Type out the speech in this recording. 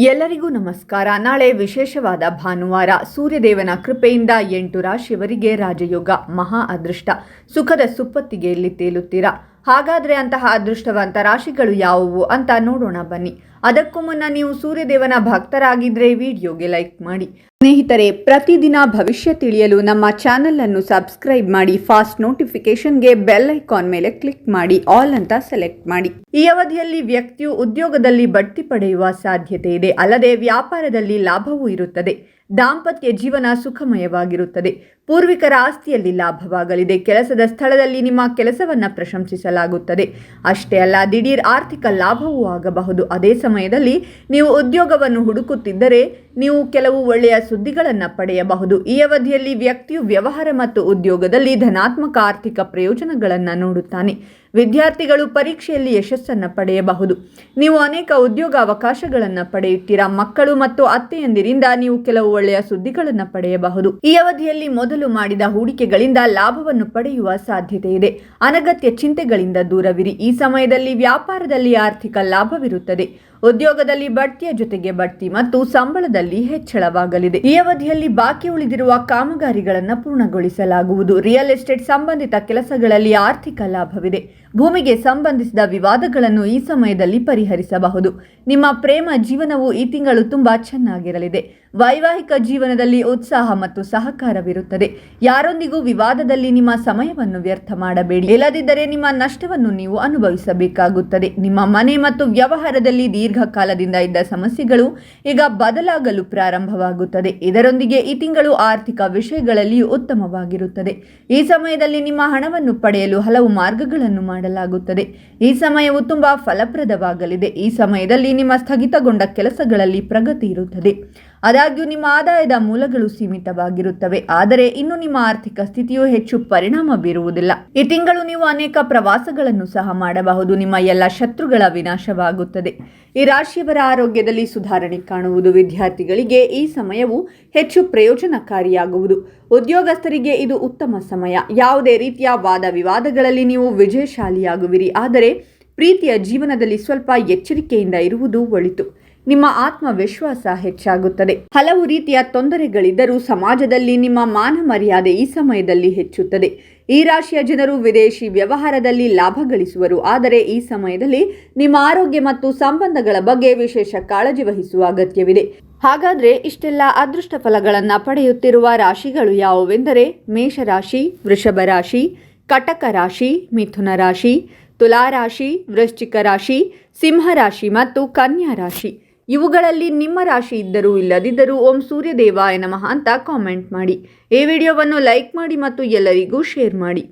ಎಲ್ಲರಿಗೂ ನಮಸ್ಕಾರ. ನಾಳೆ ವಿಶೇಷವಾದ ಭಾನುವಾರ ಸೂರ್ಯದೇವನ ಕೃಪೆಯಿಂದ ಎಂಟು ರಾಶಿಯವರಿಗೆ ರಾಜಯೋಗ, ಮಹಾ ಅದೃಷ್ಟ. ಸುಖದ ಸುಪ್ಪತ್ತಿಗೆಯಲ್ಲಿ ತೇಲುತ್ತೀರಾ? ಹಾಗಾದ್ರೆ ಅಂತಹ ಅದೃಷ್ಟವಂತ ರಾಶಿಗಳು ಯಾವುವು ಅಂತ ನೋಡೋಣ ಬನ್ನಿ. ಅದಕ್ಕೂ ಮುನ್ನ ನೀವು ಸೂರ್ಯದೇವನ ಭಕ್ತರಾಗಿದ್ರೆ ವಿಡಿಯೋಗೆ ಲೈಕ್ ಮಾಡಿ. ಸ್ನೇಹಿತರೆ, ಪ್ರತಿದಿನ ಭವಿಷ್ಯ ತಿಳಿಯಲು ನಮ್ಮ ಚಾನೆಲ್ ಅನ್ನು ಸಬ್ಸ್ಕ್ರೈಬ್ ಮಾಡಿ, ಫಾಸ್ಟ್ ನೋಟಿಫಿಕೇಶನ್ಗೆ ಬೆಲ್ ಐಕಾನ್ ಮೇಲೆ ಕ್ಲಿಕ್ ಮಾಡಿ, ಆಲ್ ಅಂತ ಸೆಲೆಕ್ಟ್ ಮಾಡಿ. ಈ ಅವಧಿಯಲ್ಲಿ ವ್ಯಕ್ತಿಯು ಉದ್ಯೋಗದಲ್ಲಿ ಬಡ್ತಿ ಪಡೆಯುವ ಸಾಧ್ಯತೆ ಇದೆ. ಅಲ್ಲದೆ ವ್ಯಾಪಾರದಲ್ಲಿ ಲಾಭವೂ ಇರುತ್ತದೆ. ದಾಂಪತ್ಯ ಜೀವನ ಸುಖಮಯವಾಗಿರುತ್ತದೆ. ಪೂರ್ವಿಕರ ಆಸ್ತಿಯಲ್ಲಿ ಲಾಭವಾಗಲಿದೆ. ಕೆಲಸದ ಸ್ಥಳದಲ್ಲಿ ನಿಮ್ಮ ಕೆಲಸವನ್ನು ಪ್ರಶಂಸಿಸಲಾಗುತ್ತದೆ. ಅಷ್ಟೇ ಅಲ್ಲ, ದಿಢೀರ್ ಆರ್ಥಿಕ ಲಾಭವೂ ಆಗಬಹುದು. ಅದೇ ಸಮಯದಲ್ಲಿ ನೀವು ಉದ್ಯೋಗವನ್ನು ಹುಡುಕುತ್ತಿದ್ದರೆ ನೀವು ಕೆಲವು ಒಳ್ಳೆಯ ಸುದ್ದಿಗಳನ್ನು ಪಡೆಯಬಹುದು. ಈ ಅವಧಿಯಲ್ಲಿ ವ್ಯಕ್ತಿಯು ವ್ಯವಹಾರ ಮತ್ತು ಉದ್ಯೋಗದಲ್ಲಿ ಧನಾತ್ಮಕ ಆರ್ಥಿಕ ಪ್ರಯೋಜನಗಳನ್ನು ನೋಡುತ್ತಾನೆ. ವಿದ್ಯಾರ್ಥಿಗಳು ಪರೀಕ್ಷೆಯಲ್ಲಿ ಯಶಸ್ಸನ್ನು ಪಡೆಯಬಹುದು. ನೀವು ಅನೇಕ ಉದ್ಯೋಗ ಅವಕಾಶಗಳನ್ನು ಪಡೆಯುತ್ತೀರಾ. ಮಕ್ಕಳು ಮತ್ತು ಅತ್ತೆಯಂದಿರಿಂದ ನೀವು ಕೆಲವು ಒಳ್ಳೆಯ ಸುದ್ದಿಗಳನ್ನು ಪಡೆಯಬಹುದು. ಈ ಅವಧಿಯಲ್ಲಿ ಮೊದಲು ಮಾಡಿದ ಹೂಡಿಕೆಗಳಿಂದ ಲಾಭವನ್ನು ಪಡೆಯುವ ಸಾಧ್ಯತೆ ಇದೆ. ಅನಗತ್ಯ ಚಿಂತೆಗಳಿಂದ ದೂರವಿರಿ. ಈ ಸಮಯದಲ್ಲಿ ವ್ಯಾಪಾರದಲ್ಲಿ ಆರ್ಥಿಕ ಲಾಭವಿರುತ್ತದೆ. ಉದ್ಯೋಗದಲ್ಲಿ ಬಡ್ತಿಯ ಜೊತೆಗೆ ಬಡ್ತಿ ಮತ್ತು ಸಂಬಳದಲ್ಲಿ ಹೆಚ್ಚಳವಾಗಲಿದೆ. ಈ ಅವಧಿಯಲ್ಲಿ ಬಾಕಿ ಉಳಿದಿರುವ ಕಾಮಗಾರಿಗಳನ್ನು ಪೂರ್ಣಗೊಳಿಸಲಾಗುವುದು. ರಿಯಲ್ ಎಸ್ಟೇಟ್ ಸಂಬಂಧಿತ ಕೆಲಸಗಳಲ್ಲಿ ಆರ್ಥಿಕ ಲಾಭವಿದೆ. ಭೂಮಿಗೆ ಸಂಬಂಧಿಸಿದ ವಿವಾದಗಳನ್ನು ಈ ಸಮಯದಲ್ಲಿ ಪರಿಹರಿಸಬಹುದು. ನಿಮ್ಮ ಪ್ರೇಮ ಜೀವನವು ಈ ತಿಂಗಳು ತುಂಬಾ ಚೆನ್ನಾಗಿರಲಿದೆ. ವೈವಾಹಿಕ ಜೀವನದಲ್ಲಿ ಉತ್ಸಾಹ ಮತ್ತು ಸಹಕಾರವಿರುತ್ತದೆ. ಯಾರೊಂದಿಗೂ ವಿವಾದದಲ್ಲಿ ನಿಮ್ಮ ಸಮಯವನ್ನು ವ್ಯರ್ಥ ಮಾಡಬೇಡಿ. ಇಲ್ಲದಿದ್ದರೆ ನಿಮ್ಮ ನಷ್ಟವನ್ನು ನೀವು ಅನುಭವಿಸಬೇಕಾಗುತ್ತದೆ. ನಿಮ್ಮ ಮನೆ ಮತ್ತು ವ್ಯವಹಾರದಲ್ಲಿ ದೀರ್ಘಕಾಲದಿಂದ ಇದ್ದ ಸಮಸ್ಯೆಗಳು ಈಗ ಬದಲಾಗಲು ಪ್ರಾರಂಭವಾಗುತ್ತದೆ. ಇದರೊಂದಿಗೆ ಈ ತಿಂಗಳು ಆರ್ಥಿಕ ವಿಷಯಗಳಲ್ಲಿಯೂ ಉತ್ತಮವಾಗಿರುತ್ತದೆ. ಈ ಸಮಯದಲ್ಲಿ ನಿಮ್ಮ ಹಣವನ್ನು ಪಡೆಯಲು ಹಲವು ಮಾರ್ಗಗಳನ್ನು ಮಾಡಲಾಗುತ್ತದೆ. ಈ ಸಮಯವು ತುಂಬಾ ಫಲಪ್ರದವಾಗಲಿದೆ. ಈ ಸಮಯದಲ್ಲಿ ನಿಮ್ಮ ಸ್ಥಗಿತಗೊಂಡ ಕೆಲಸಗಳಲ್ಲಿ ಪ್ರಗತಿ ಇರುತ್ತದೆ. ಆದಾಗ್ಯೂ ನಿಮ್ಮ ಆದಾಯದ ಮೂಲಗಳು ಸೀಮಿತವಾಗಿರುತ್ತವೆ. ಆದರೆ ಇನ್ನು ನಿಮ್ಮ ಆರ್ಥಿಕ ಸ್ಥಿತಿಯು ಹೆಚ್ಚು ಪರಿಣಾಮ ಬೀರುವುದಿಲ್ಲ. ಈ ತಿಂಗಳು ನೀವು ಅನೇಕ ಪ್ರವಾಸಗಳನ್ನು ಸಹ ಮಾಡಬಹುದು. ನಿಮ್ಮ ಎಲ್ಲ ಶತ್ರುಗಳ ವಿನಾಶವಾಗುತ್ತದೆ. ಈ ರಾಶಿಯವರ ಆರೋಗ್ಯದಲ್ಲಿ ಸುಧಾರಣೆ ಕಾಣುವುದು. ವಿದ್ಯಾರ್ಥಿಗಳಿಗೆ ಈ ಸಮಯವು ಹೆಚ್ಚು ಪ್ರಯೋಜನಕಾರಿಯಾಗುವುದು. ಉದ್ಯೋಗಸ್ಥರಿಗೆ ಇದು ಉತ್ತಮ ಸಮಯ. ಯಾವುದೇ ರೀತಿಯ ವಾದ ವಿವಾದಗಳಲ್ಲಿ ನೀವು ವಿಜಯಶಾಲಿಯಾಗುವಿರಿ. ಆದರೆ ಪ್ರೀತಿಯ ಜೀವನದಲ್ಲಿ ಸ್ವಲ್ಪ ಎಚ್ಚರಿಕೆಯಿಂದ ಇರುವುದು ಒಳಿತು. ನಿಮ್ಮ ಆತ್ಮವಿಶ್ವಾಸ ಹೆಚ್ಚಾಗುತ್ತದೆ. ಹಲವು ರೀತಿಯ ತೊಂದರೆಗಳಿದ್ದರೂ ಸಮಾಜದಲ್ಲಿ ನಿಮ್ಮ ಮಾನ ಮರ್ಯಾದೆ ಈ ಸಮಯದಲ್ಲಿ ಹೆಚ್ಚುತ್ತದೆ. ಈ ರಾಶಿಯ ಜನರು ವಿದೇಶಿ ವ್ಯವಹಾರದಲ್ಲಿ ಲಾಭ ಗಳಿಸುವರು. ಆದರೆ ಈ ಸಮಯದಲ್ಲಿ ನಿಮ್ಮ ಆರೋಗ್ಯ ಮತ್ತು ಸಂಬಂಧಗಳ ಬಗ್ಗೆ ವಿಶೇಷ ಕಾಳಜಿ ವಹಿಸುವ ಅಗತ್ಯವಿದೆ. ಹಾಗಾದ್ರೆ ಇಷ್ಟೆಲ್ಲ ಅದೃಷ್ಟ ಫಲಗಳನ್ನು ಪಡೆಯುತ್ತಿರುವ ರಾಶಿಗಳು ಯಾವುವೆಂದರೆ ಮೇಷರಾಶಿ, ವೃಷಭ ರಾಶಿ, ಕಟಕ ರಾಶಿ, ಮಿಥುನ ರಾಶಿ ತುಲಾರಾಶಿ ವೃಶ್ಚಿಕ ರಾಶಿ ಸಿಂಹರಾಶಿ ಮತ್ತು ಕನ್ಯಾ ರಾಶಿ. ಇವುಗಳಲ್ಲಿ ನಿಮ್ಮ ರಾಶಿ ಇದ್ದರೂ ಇಲ್ಲದಿದ್ದರೂ ಓಂ ಸೂರ್ಯದೇವಾಯ ನಮಃ ಅಂತ ಕಾಮೆಂಟ್ ಮಾಡಿ. ಈ ವಿಡಿಯೋವನ್ನು ಲೈಕ್ ಮಾಡಿ ಮತ್ತು ಎಲ್ಲರಿಗೂ ಶೇರ್ ಮಾಡಿ.